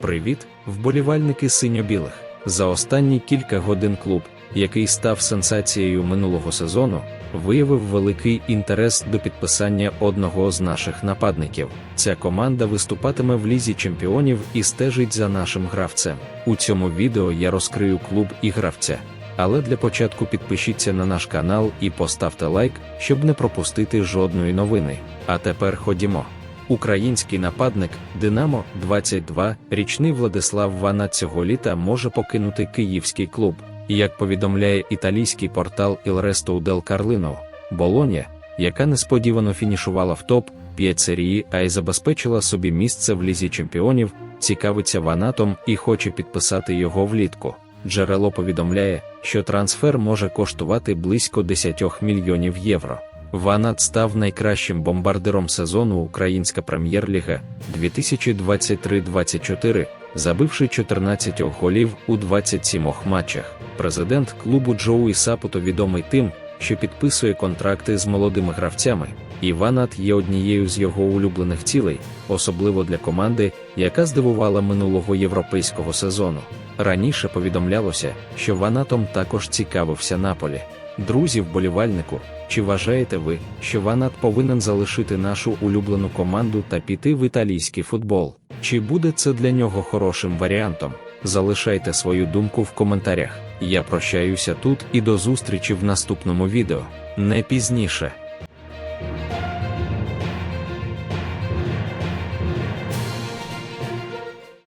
Привіт, вболівальники синьо-білих. За останні кілька годин клуб, який став сенсацією минулого сезону, виявив великий інтерес до підписання одного з наших нападників. Ця команда виступатиме в лізі чемпіонів і стежить за нашим гравцем. У цьому відео я розкрию клуб і гравця. Але для початку підпишіться на наш канал і поставте лайк, щоб не пропустити жодної новини. А тепер ходімо. Український нападник Динамо 22 річний Владислав Вана цього літа може покинути київський клуб. Як повідомляє італійський портал Resto del Carlino, Болоня, яка несподівано фінішувала в топ 5 серії, а й забезпечила собі місце в лізі чемпіонів, цікавиться Ванатом і хоче підписати його влітку. Джерело повідомляє, що трансфер може коштувати близько 10 мільйонів євро. Ванат став найкращим бомбардиром сезону Українська прем'єр-ліга 2023-24, забивши 14 голів у 27 матчах. Президент клубу Джоуі Сапуто відомий тим, що підписує контракти з молодими гравцями. І Ванат є однією з його улюблених цілей, особливо для команди, яка здивувала минулого європейського сезону. Раніше повідомлялося, що Ванатом також цікавився Наполі. Друзі, вболівальнику, чи вважаєте ви, що Ванат повинен залишити нашу улюблену команду та піти в італійський футбол? Чи буде це для нього хорошим варіантом? Залишайте свою думку в коментарях. Я прощаюся тут і до зустрічі в наступному відео. Не пізніше.